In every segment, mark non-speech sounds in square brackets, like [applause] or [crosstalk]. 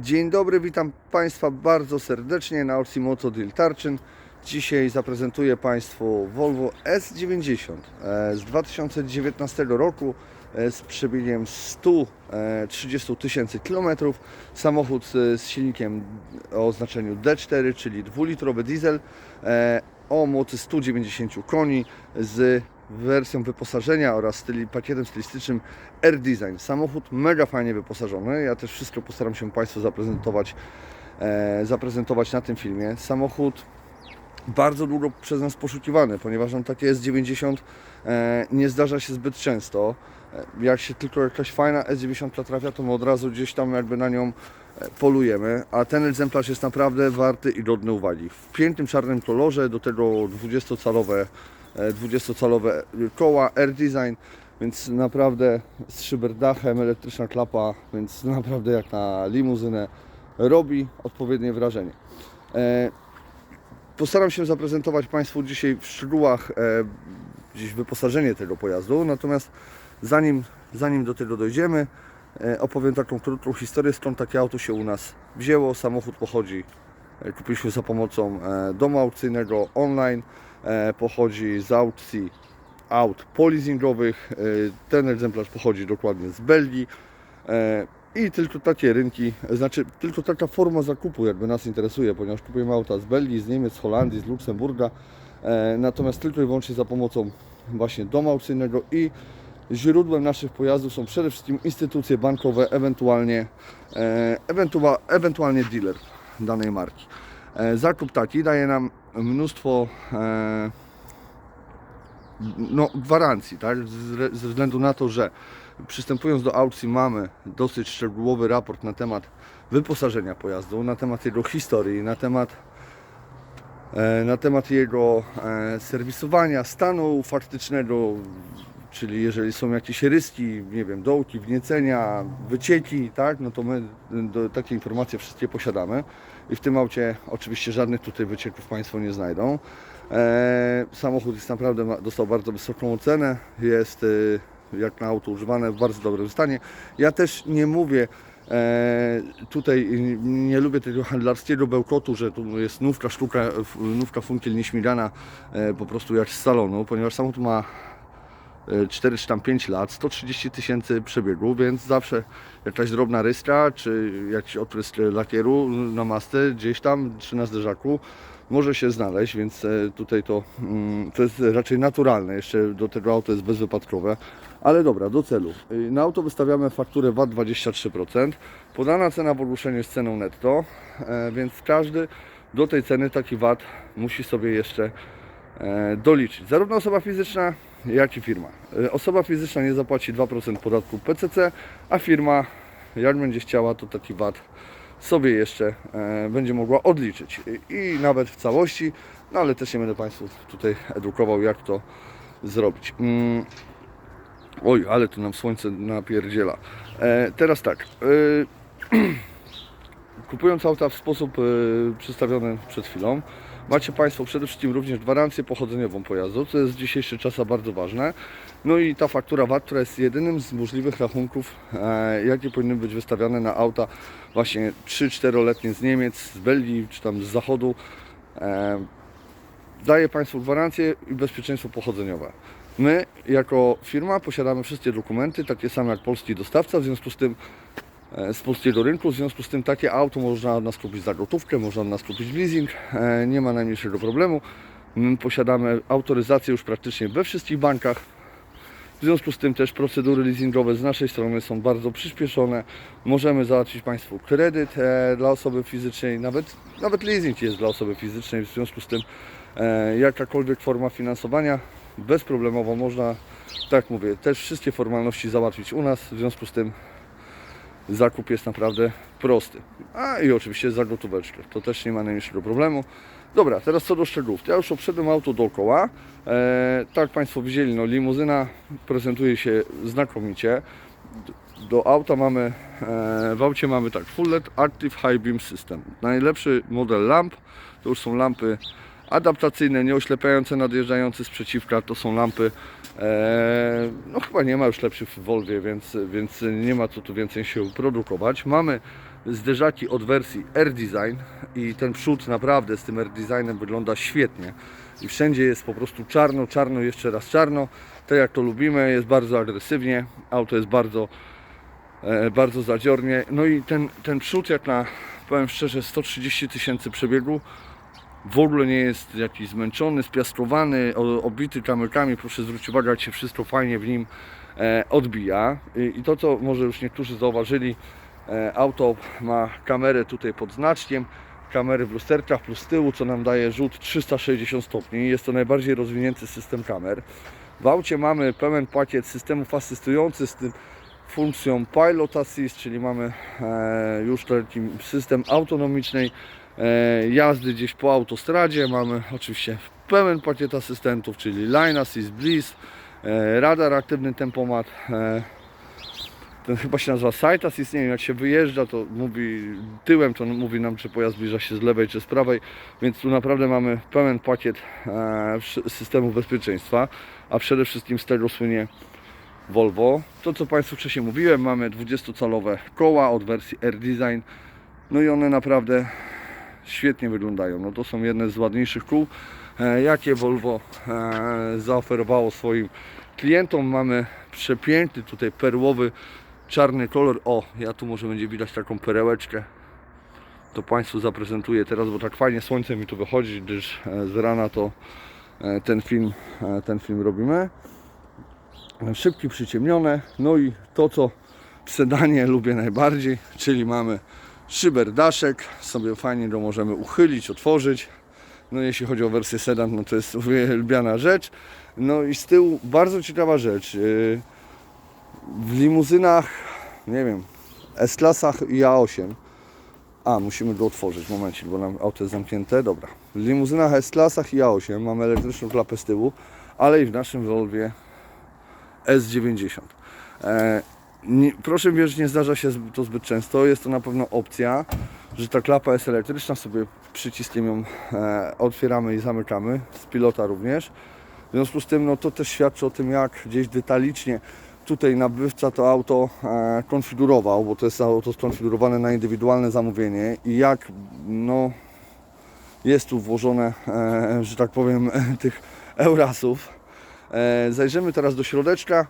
Dzień dobry, witam Państwa bardzo serdecznie na Orsimoto Deal Tarczyn. Dzisiaj zaprezentuję Państwu Volvo S90 e, z 2019 roku e, z przebiegiem 130 tysięcy kilometrów. Samochód e, z silnikiem o oznaczeniu D4, czyli dwulitrowy diesel e, o mocy 190 koni z wersją wyposażenia oraz styli, pakietem stylistycznym Air Design. Samochód mega fajnie wyposażony. Ja też wszystko postaram się Państwu zaprezentować, e, zaprezentować na tym filmie. Samochód bardzo długo przez nas poszukiwany, ponieważ on takie S90 e, nie zdarza się zbyt często. E, Jak się tylko jakaś fajna S90 trafia, to my od razu gdzieś tam jakby na nią e, polujemy, a ten egzemplarz jest naprawdę warty i godny uwagi. W pięknym czarnym kolorze, do tego 20-calowe 20-calowe koła, Air Design, więc naprawdę z szyberdachem, elektryczna klapa, więc naprawdę jak na limuzynę robi odpowiednie wrażenie. E, Postaram się zaprezentować Państwu dzisiaj w szczegółach e, gdzieś wyposażenie tego pojazdu, natomiast zanim, zanim do tego dojdziemy, e, opowiem taką krótką historię, skąd takie auto się u nas wzięło. Samochód pochodzi, e, kupiliśmy za pomocą e, domu aukcyjnego online, e, pochodzi z aukcji aut polizingowych. E, Ten egzemplarz pochodzi dokładnie z Belgii. E, I tylko takie rynki, znaczy tylko taka forma zakupu jakby nas interesuje, ponieważ kupujemy auta z Belgii, z Niemiec, z Holandii, z Luksemburga. E, Natomiast tylko i wyłącznie za pomocą właśnie domu aukcyjnego i źródłem naszych pojazdów są przede wszystkim instytucje bankowe, ewentualnie, e, ewentua, ewentualnie dealer danej marki. E, Zakup taki daje nam mnóstwo e, no, gwarancji, tak? Ze względu na to, że przystępując do aukcji mamy dosyć szczegółowy raport na temat wyposażenia pojazdu, na temat jego historii, na temat, e, na temat jego serwisowania, stanu faktycznego, czyli jeżeli są jakieś ryski, nie wiem, dołki, wniecenia, wycieki, tak, no to my takie informacje wszystkie posiadamy i w tym aucie oczywiście żadnych tutaj wycieków Państwo nie znajdą. E, samochód jest naprawdę, dostał bardzo wysoką ocenę, jest e, jak na auto używane w bardzo dobrym stanie. Ja też nie mówię e, tutaj, nie, lubię tego handlarskiego bełkotu, że tu jest nówka sztuka, nówka funkiel nieśmigana po prostu jak z salonu, ponieważ samochód ma 4 czy tam 5 lat, 130 tysięcy przebiegu, więc zawsze jakaś drobna ryska, czy jakiś odprysk lakieru na masce gdzieś tam, czy na zderzaku może się znaleźć, więc e, tutaj to, mm, to jest raczej naturalne. Jeszcze do tego auto jest bezwypadkowe. Ale dobra, do celu. Y, Na auto wystawiamy fakturę VAT 23%. Podana cena w ogłoszeniu jest ceną netto, e, więc każdy do tej ceny taki VAT musi sobie jeszcze e, doliczyć. Zarówno osoba fizyczna, jak i firma. E, Osoba fizyczna nie zapłaci 2% podatku PCC, a firma, jak będzie chciała, to taki VAT sobie jeszcze e, będzie mogła odliczyć. I, nawet w całości, no ale też nie będę Państwu tutaj edukował, jak to zrobić. Mm. Oj, ale tu nam słońce napierdziela. E, teraz tak. E, [clears throat] kupując auta w sposób e, przedstawiony przed chwilą, macie Państwo przede wszystkim również gwarancję pochodzeniową pojazdu, co jest w dzisiejszych czasach bardzo ważne. No i ta faktura VAT, która jest jedynym z możliwych rachunków, e, jakie powinny być wystawiane na auta właśnie 3-4-letnie z Niemiec, z Belgii czy tam z zachodu. E, daje Państwu gwarancję i bezpieczeństwo pochodzeniowe. My, jako firma, posiadamy wszystkie dokumenty, takie same jak polski dostawca, w związku z tym e, z polskiego rynku, w związku z tym takie auto można od nas kupić za gotówkę, można od nas kupić w leasing, e, nie ma najmniejszego problemu. My posiadamy autoryzację już praktycznie we wszystkich bankach, w związku z tym też procedury leasingowe z naszej strony są bardzo przyspieszone. Możemy załatwić Państwu kredyt e, dla osoby fizycznej, nawet, nawet leasing jest dla osoby fizycznej, w związku z tym e, jakakolwiek forma finansowania bezproblemowo można, tak mówię, też wszystkie formalności załatwić u nas, w związku z tym zakup jest naprawdę prosty. A i oczywiście za gotóweczkę, to też nie ma najmniejszego problemu. Dobra, teraz co do szczegółów. Ja już obszedłem auto dookoła. E, tak Państwo widzieli, no limuzyna prezentuje się znakomicie. Do auta mamy, e, w aucie mamy tak, Full LED Active High Beam System. Najlepszy model lamp, to już są lampy adaptacyjne, nieoślepiające nadjeżdżające z przeciwka, to są lampy no chyba nie ma już lepszych w Volvie, więc, więc nie ma co tu więcej się produkować. Mamy zderzaki od wersji R-Design i ten przód naprawdę z tym R-Designem wygląda świetnie. I wszędzie jest po prostu czarno, czarno, jeszcze raz czarno. Tak jak to lubimy, jest bardzo agresywnie. Auto jest bardzo, e, bardzo zadziornie. No i ten, ten przód jak na, powiem szczerze, 130 tysięcy przebiegu w ogóle nie jest jakiś zmęczony, spiastrowany, obity kamykami. Proszę zwrócić uwagę, jak się wszystko fajnie w nim e, odbija. I, to, co może już niektórzy zauważyli, e, auto ma kamerę tutaj pod znaczkiem, kamery w lusterkach plus tyłu, co nam daje rzut 360 stopni. Jest to najbardziej rozwinięty system kamer. W aucie mamy pełen pakiet systemów asystujących z tym funkcją Pilot Assist, czyli mamy e, już taki system autonomicznej jazdy gdzieś po autostradzie. Mamy oczywiście pełen pakiet asystentów, czyli Line Assist, Bliss, e, radar aktywny tempomat. E, ten chyba się nazywa Sight Assist, nie wiem, jak się wyjeżdża, to mówi tyłem, to mówi nam, czy pojazd zbliża się z lewej, czy z prawej, więc tu naprawdę mamy pełen pakiet e, systemów bezpieczeństwa, a przede wszystkim z tego słynie Volvo. To, co Państwu wcześniej mówiłem, mamy 20-calowe koła od wersji R-Design, no i one naprawdę świetnie wyglądają. No to są jedne z ładniejszych kół, e, jakie Volvo e, zaoferowało swoim klientom. Mamy przepiękny tutaj perłowy, czarny kolor. O, ja tu może będzie widać taką perełeczkę. To Państwu zaprezentuję teraz, bo tak fajnie słońce mi tu wychodzi, gdyż e, z rana to ten film, ten film robimy. Szybki, przyciemnione. No i to, co w sedanie lubię najbardziej, czyli mamy szyberdaszek. Sobie fajnie go możemy uchylić, otworzyć. No jeśli chodzi o wersję sedan, no to jest [laughs] uwielbiana rzecz. No i z tyłu bardzo ciekawa rzecz. Yy, W limuzynach, nie wiem, S-klasach i A8. A, musimy go otworzyć, momencik, bo nam auto jest zamknięte. Dobra. W limuzynach S-klasach i A8 mamy elektryczną klapę z tyłu, ale i w naszym Volvie S90. E, nie, proszę wierzyć, nie zdarza się to zbyt często. Jest to na pewno opcja, że ta klapa jest elektryczna, sobie przyciskiem ją e, otwieramy i zamykamy, z pilota również. W związku z tym, no to też świadczy o tym, jak gdzieś detalicznie tutaj nabywca to auto e, konfigurował, bo to jest auto skonfigurowane na indywidualne zamówienie i jak no, jest tu włożone, e, że tak powiem, [laughs] tych eurasów. E, zajrzymy teraz do środeczka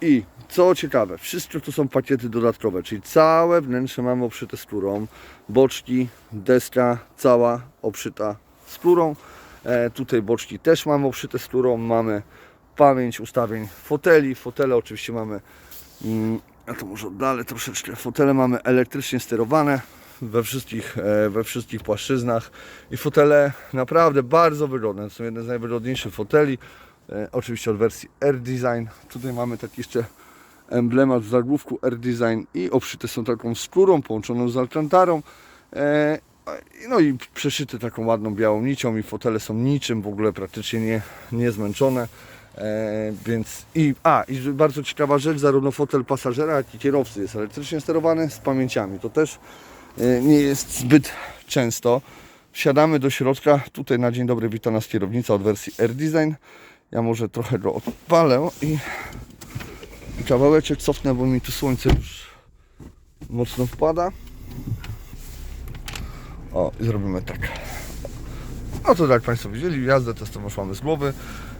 i co ciekawe, wszystko to są pakiety dodatkowe, czyli całe wnętrze mamy obszyte skórą, boczki, deska cała obszyta skórą. E, tutaj boczki też mamy obszyte skórą, mamy pamięć ustawień foteli, fotele oczywiście mamy, mm, a to może oddalę troszeczkę, fotele mamy elektrycznie sterowane we wszystkich, e, we wszystkich płaszczyznach i fotele naprawdę bardzo wygodne, to są jedne z najwygodniejszych foteli, oczywiście od wersji R-Design, tutaj mamy taki jeszcze emblemat w zagłówku R-Design i obszyte są taką skórą połączoną z alcantarą. E, no i przeszyte taką ładną białą nicią i fotele są niczym w ogóle praktycznie nie, nie zmęczone. E, więc i, a, i bardzo ciekawa rzecz, zarówno fotel pasażera, jak i kierowcy jest elektrycznie sterowany z pamięciami. To też e, nie jest zbyt często. Wsiadamy do środka. Tutaj na dzień dobry wita nas kierownica od wersji R-Design. Ja może trochę go odpalę i kawałeczek cofnę, bo mi tu słońce już mocno wpada. O, i zrobimy tak. No to jak Państwo widzieli, jazdę testową mamy z głowy.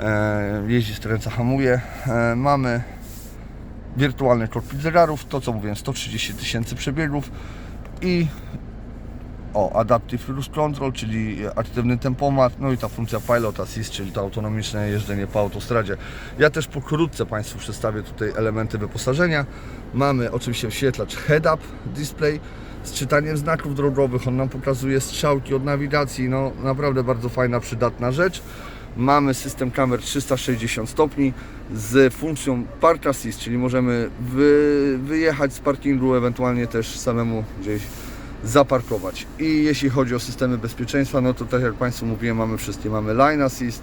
E, jeździ z ręce, hamuje. E, mamy wirtualny kokpit zegarów, to co mówiłem, 130 tysięcy przebiegów i o, Adaptive Cruise Control, czyli aktywny tempomat, no i ta funkcja Pilot Assist, czyli to autonomiczne jeżdżenie po autostradzie. Ja też pokrótce Państwu przedstawię tutaj elementy wyposażenia. Mamy oczywiście wyświetlacz head-up display z czytaniem znaków drogowych, on nam pokazuje strzałki od nawigacji, no naprawdę bardzo fajna, przydatna rzecz. Mamy system kamer 360 stopni z funkcją Park Assist, czyli możemy wy, wyjechać z parkingu, ewentualnie też samemu gdzieś zaparkować. I jeśli chodzi o systemy bezpieczeństwa, no to tak jak Państwu mówiłem, mamy wszystkie. Mamy Line Assist,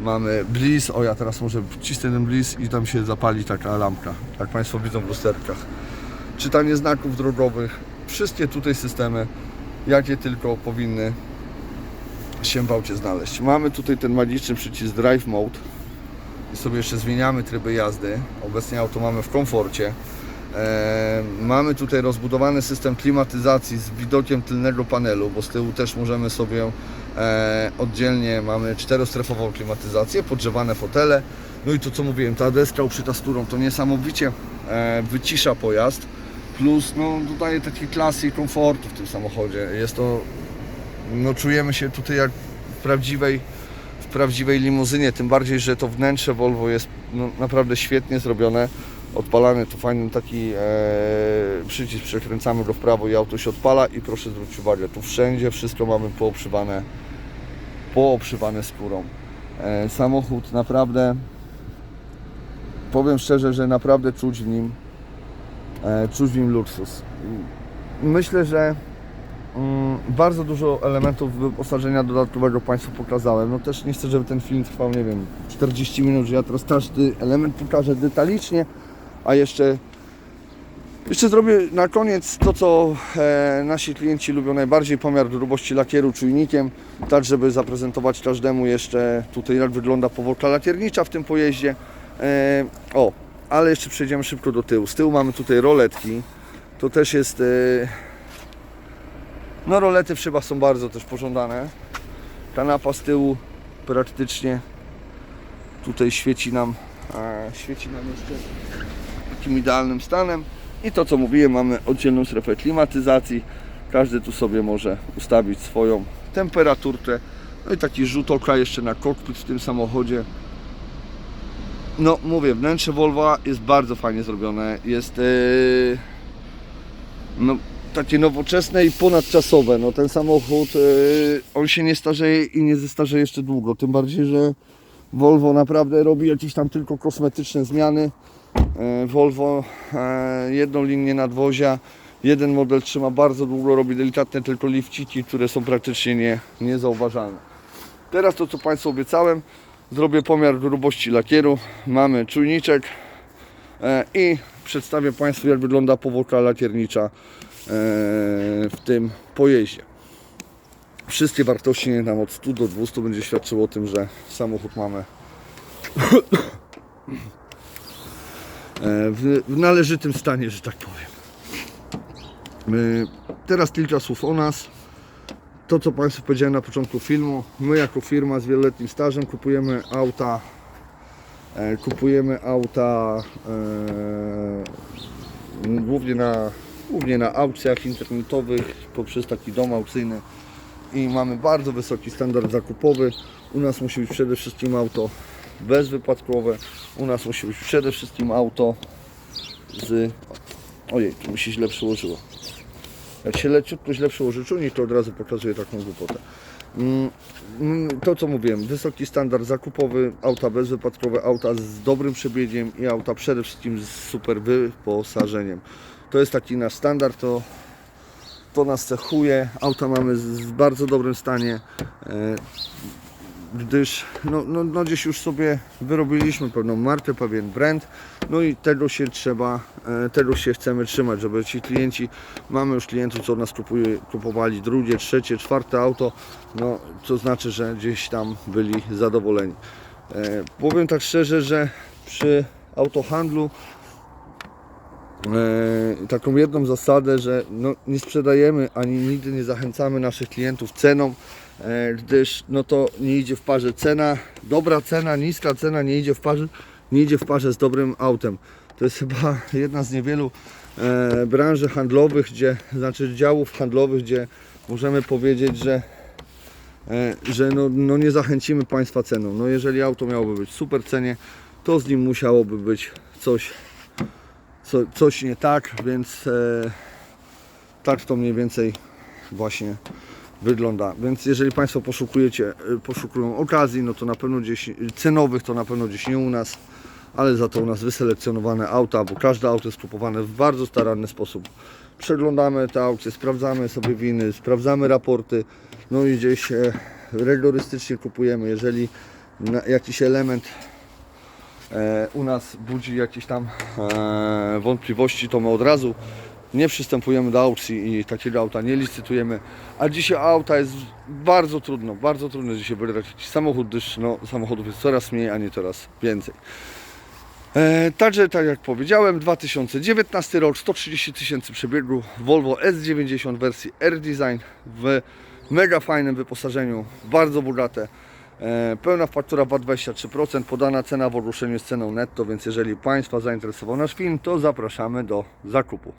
mamy Bliss, o ja teraz może wcisnę ten Bliss i tam się zapali taka lampka, jak Państwo widzą w lusterkach. Czytanie znaków drogowych, wszystkie tutaj systemy, jakie tylko powinny się w aucie znaleźć. Mamy tutaj ten magiczny przycisk Drive Mode i sobie jeszcze zmieniamy tryby jazdy. Obecnie auto mamy w komforcie. E, mamy tutaj rozbudowany system klimatyzacji z widokiem tylnego panelu, bo z tyłu też możemy sobie e, oddzielnie, mamy czterostrefową klimatyzację, podgrzewane fotele. No i to co mówiłem, ta deska uszyta skórą to niesamowicie e, wycisza pojazd. Plus no, dodaje takiej klasy i komfortu w tym samochodzie. Jest to, no czujemy się tutaj jak w prawdziwej, w prawdziwej limuzynie, tym bardziej, że to wnętrze Volvo jest no, naprawdę świetnie zrobione. Odpalany to fajny taki e, przycisk, przekręcamy go w prawo i auto się odpala i proszę zwrócić uwagę, tu wszędzie wszystko mamy poobszywane, poobszywane skórą. E, samochód naprawdę, powiem szczerze, że naprawdę czuć w nim e, czuć w nim luksus. Myślę, że mm, bardzo dużo elementów wyposażenia dodatkowego Państwu pokazałem. No też nie chcę, żeby ten film trwał, nie wiem, 40 minut, że ja teraz każdy element pokażę detalicznie, a jeszcze jeszcze zrobię na koniec to, co e, nasi klienci lubią najbardziej, pomiar grubości lakieru czujnikiem, tak żeby zaprezentować każdemu jeszcze tutaj jak wygląda powłoka lakiernicza w tym pojeździe. E, o, ale jeszcze przejdziemy szybko do tyłu. Z tyłu mamy tutaj roletki. To też jest... E, no rolety w szybach są bardzo też pożądane. Kanapa z tyłu praktycznie tutaj świeci nam, świeci nam jeszcze takim idealnym stanem. I to co mówiłem, mamy oddzielną strefę klimatyzacji. Każdy tu sobie może ustawić swoją temperaturkę. No i taki rzut oka jeszcze na kokpit w tym samochodzie. No mówię, wnętrze Volvo jest bardzo fajnie zrobione. Jest yy, no, takie nowoczesne i ponadczasowe. No, ten samochód yy, on się nie starzeje i nie zestarzeje jeszcze długo. Tym bardziej, że Volvo naprawdę robi jakieś tam tylko kosmetyczne zmiany. Yy, Volvo yy, jedną linię nadwozia, jeden model trzyma bardzo długo, robi delikatne tylko lifciki, które są praktycznie nie, niezauważalne. Teraz to co Państwu obiecałem, zrobię pomiar grubości lakieru, mamy czujniczek e, i przedstawię Państwu jak wygląda powłoka lakiernicza e, w tym pojeździe. Wszystkie wartości nam od 100 do 200 będzie świadczyło o tym, że samochód mamy. E, w, należytym stanie, że tak powiem. Teraz kilka słów o nas. To co Państwu powiedziałem na początku filmu, my jako firma z wieloletnim stażem kupujemy auta e, kupujemy auta e, głównie na głównie na aukcjach internetowych poprzez taki dom aukcyjny i mamy bardzo wysoki standard zakupowy. U nas musi być przede wszystkim auto bezwypadkowe, u nas musi być przede wszystkim auto z ojej, tu mi się źle przyłożyło jak się leciutko źle przełoży czujnik, to od razu pokazuje taką głupotę. Mm, mm, To co mówiłem, wysoki standard zakupowy, auta bezwypadkowe, auta z dobrym przebiegiem i auta przede wszystkim z super wyposażeniem. To jest taki nasz standard, to, to nas cechuje. Auta mamy w bardzo dobrym stanie, e, gdyż no, no, no gdzieś już sobie wyrobiliśmy pewną markę, pewien brand, no i tego się trzeba, e, tego się chcemy trzymać, żeby ci klienci, mamy już klientów, co od nas kupuje, kupowali drugie, trzecie, czwarte auto, no to znaczy, że gdzieś tam byli zadowoleni. E, powiem tak szczerze, że przy autohandlu taką jedną zasadę, że no, nie sprzedajemy ani nigdy nie zachęcamy naszych klientów ceną, e, gdyż no to nie idzie w parze cena, dobra cena, niska cena nie idzie w parze, nie idzie w parze z dobrym autem. To jest chyba [laughs] jedna z niewielu e, branży handlowych, gdzie, znaczy działów handlowych, gdzie możemy powiedzieć, że e, że no, no nie zachęcimy Państwa ceną. No jeżeli auto miałoby być w super cenie, to z nim musiałoby być coś co, coś nie tak, więc e, tak to mniej więcej właśnie wygląda. Więc jeżeli Państwo poszukujecie, e, poszukują okazji, no to na pewno gdzieś cenowych, to na pewno gdzieś nie u nas, ale za to u nas wyselekcjonowane auta, bo każde auto jest kupowane w bardzo staranny sposób. Przeglądamy te aukcje, sprawdzamy sobie winy, sprawdzamy raporty, no i gdzieś e, rygorystycznie kupujemy. Jeżeli jakiś element u nas budzi jakieś tam e, wątpliwości, to my od razu nie przystępujemy do aukcji i takiego auta nie licytujemy. A dzisiaj auta jest bardzo trudno, bardzo trudno dzisiaj wybrać samochód, gdyż no, samochodów jest coraz mniej, a nie coraz więcej. E, także, tak jak powiedziałem, 2019 rok, 130 tysięcy przebiegu, Volvo S90 w wersji R-Design w mega fajnym wyposażeniu, bardzo bogate. E, pełna faktura VAT 23%, podana cena w ogłoszeniu jest ceną netto, więc jeżeli Państwa zainteresował nasz film, to zapraszamy do zakupu.